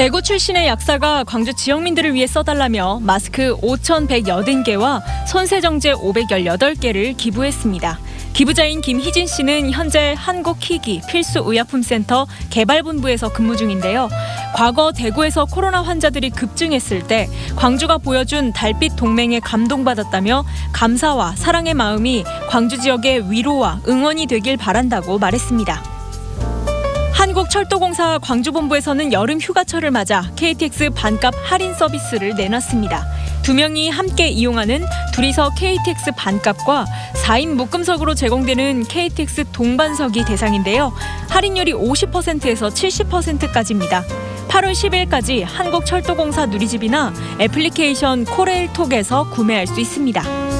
대구 출신의 약사가 광주 지역민들을 위해 써달라며 마스크 5,180개와 손세정제 518개를 기부했습니다. 기부자인 김희진 씨는 현재 한국희귀 필수의약품센터 개발본부에서 근무 중인데요. 과거 대구에서 코로나 환자들이 급증했을 때 광주가 보여준 달빛 동맹에 감동받았다며 감사와 사랑의 마음이 광주 지역의 위로와 응원이 되길 바란다고 말했습니다. 한국철도공사 광주본부에서는 여름 휴가철을 맞아 KTX 반값 할인 서비스를 내놨습니다. 두 명이 함께 이용하는 둘이서 KTX 반값과 4인 묶음석으로 제공되는 KTX 동반석이 대상인데요. 할인율이 50%에서 70%까지입니다. 8월 10일까지 한국철도공사 누리집이나 애플리케이션 코레일톡에서 구매할 수 있습니다.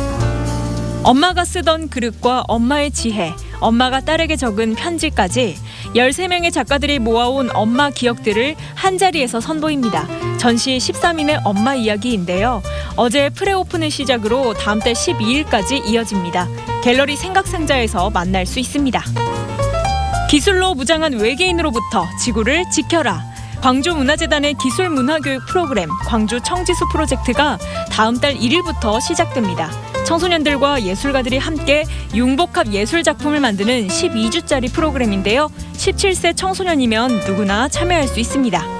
엄마가 쓰던 그릇과 엄마의 지혜, 엄마가 딸에게 적은 편지까지 13명의 작가들이 모아온 엄마 기억들을 한자리에서 선보입니다. 전시 13인의 엄마 이야기인데요. 어제 프레오픈을 시작으로 다음 달 12일까지 이어집니다. 갤러리 생각상자에서 만날 수 있습니다. 기술로 무장한 외계인으로부터 지구를 지켜라. 광주문화재단의 기술문화교육 프로그램 광주 청지수 프로젝트가 다음 달 1일부터 시작됩니다. 청소년들과 예술가들이 함께 융복합 예술 작품을 만드는 12주짜리 프로그램인데요. 17세 청소년이면 누구나 참여할 수 있습니다.